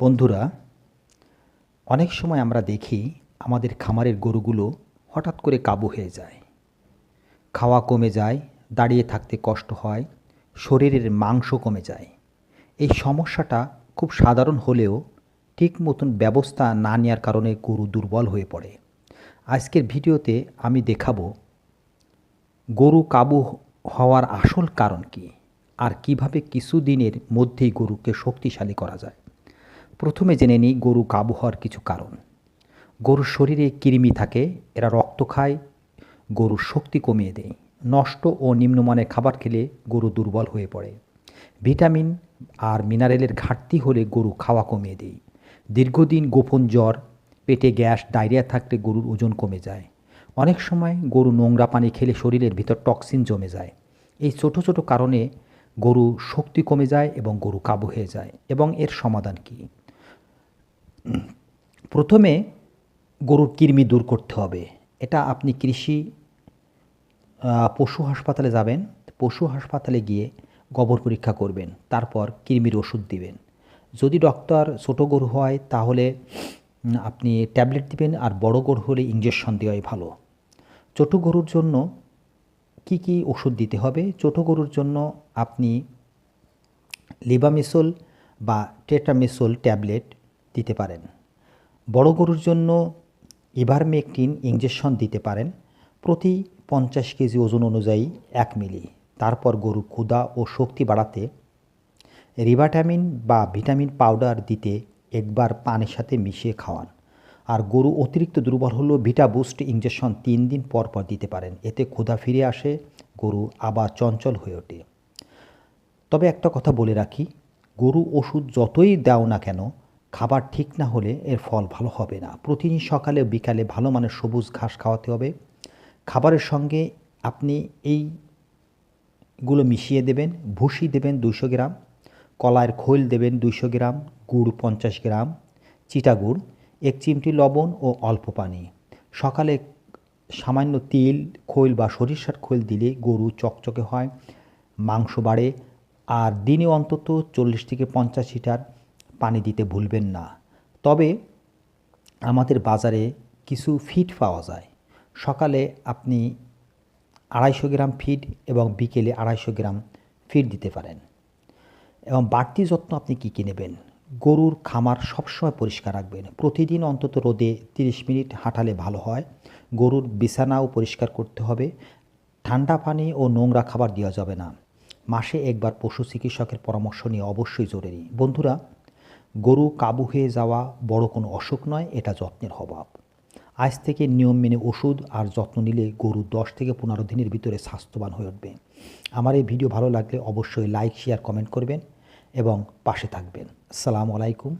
বন্ধুরা, অনেক সময় আমরা দেখি আমাদের খামারের গরুগুলো হঠাৎ করে কাবু হয়ে যায়। খাওয়া কমে যায়, দাঁড়িয়ে থাকতে কষ্ট হয়, শরীরের মাংস কমে যায়। এই সমস্যাটা খুব সাধারণ হলেও ঠিক মতন ব্যবস্থা না নেওয়ার কারণে গরু দুর্বল হয়ে পড়ে। আজকের ভিডিওতে আমি দেখাবো গরু কাবু হওয়ার আসল কারণ কি, আর কীভাবে কিছুদিনের মধ্যেই গরুকে শক্তিশালী করা যায়। প্রথমে জেনে নিই গরু কাবু হওয়ার কিছু কারণ। গরুর শরীরে কৃমি থাকে, এরা রক্ত খায়, গরুর শক্তি কমিয়ে দেয়। নষ্ট ও নিম্নমানের খাবার খেলে গরু দুর্বল হয়ে পড়ে। ভিটামিন আর মিনারেলের ঘাটতি হলে গরু খাওয়া কমিয়ে দেয়। দীর্ঘদিন গোপন জ্বর, পেটে গ্যাস, ডায়রিয়া থাকলে গরুর ওজন কমে যায়। অনেক সময় গরু নোংরা পানি খেলে শরীরের ভিতর টক্সিন জমে যায়। এই ছোট ছোট কারণে গরু শক্তি কমে যায় এবং গরু কাবু হয়ে যায়। এবং এর সমাধান কী? প্রথমে গরুর কৃমি দূর করতে হবে। এটা আপনি কৃষি পশু হাসপাতালে যাবেন, পশু হাসপাতালে গিয়ে গোবর পরীক্ষা করবেন, তারপর কৃমির ওষুধ দিবেন। যদি ডক্টর ছোটো গরু হয়, তাহলে আপনি ট্যাবলেট দিবেন আর বড় গরু হলে ইঞ্জেকশন দেওয়াই ভালো। ছোটো গরুর জন্য কি কি ওষুধ দিতে হবে? ছোটো গরুর জন্য আপনি লিবামিসোল বা টেট্রামিসোল ট্যাবলেট দিতে পারেন। বড় গরুর জন্য ইভারমেকটিন ইঞ্জেকশন দিতে পারেন প্রতি পঞ্চাশ কেজি ওজন অনুযায়ী এক মিলি। তারপর গরু ক্ষুধা ও শক্তি বাড়াতে রিভাটামিন বা ভিটামিন পাউডার দিতে একবার পানির সাথে মিশিয়ে খাওয়ান। আর গরু অতিরিক্ত দুর্বল হলেও ভিটা বুস্ট ইঞ্জেকশন তিন দিন পর পর দিতে পারেন। এতে ক্ষুধা ফিরে আসে, গরু আবার চঞ্চল হয়ে ওঠে। তবে একটা কথা বলে রাখি, গরু ওষুধ যতই দাও না কেন খাবার ঠিক না হলে এর ফল ভালো হবে না। প্রতিদিন সকালে বিকালে ভালো মানের সবুজ ঘাস খাওয়াতে হবে। খাবারের সঙ্গে আপনি এইগুলো মিশিয়ে দেবেন। ভুসি দেবেন দুশো গ্রাম কলার খৈল দেবেন দুশো গ্রাম, গুড় পঞ্চাশ গ্রাম, চিটা গুড়, এক চিমটি লবণ ও অল্প পানি। সকালে সামান্য তিল, খৈল বা সরিষার খৈল দিলে গরু চকচকে হয়, মাংস বাড়ে। আর দিনে অন্তত চল্লিশ থেকে পঞ্চাশ লিটার পানি দিতে ভুলবেন না। তবে আমাদের বাজারে কিছু ফিড পাওয়া যায়। সকালে আপনি আড়াইশো গ্রাম ফিড এবং বিকেলে আড়াইশো গ্রাম ফিড দিতে পারেন। এবং বাড়তি যত্ন আপনি কী কী নেবেন? গরুর খামার সবসময় পরিষ্কার রাখবেন। প্রতিদিন অন্তত রোদে 30 মিনিট হাঁটালে ভালো হয়। গরুর বিছানাও পরিষ্কার করতে হবে। ঠান্ডা পানি ও নোংরা খাবার দেওয়া যাবে না। মাসে একবার পশু চিকিৎসকের পরামর্শ নিয়ে অবশ্যই জরুরি। বন্ধুরা গরু কাবু হয়ে যাওয়া বড় কোনো অসুখ নয়, এটা যত্নের অভাব। আজ থেকে নিয়ম মেনে ওষুধ আর যত্ন নিলে গরু দশ থেকে পনেরো দিনের ভিতরে স্বাস্থ্যবান হয়ে উঠবে। আমার এই ভিডিও ভালো লাগলে অবশ্যই লাইক, শেয়ার, কমেন্ট করবেন এবং পাশে থাকবেন। আসসালামু আলাইকুম।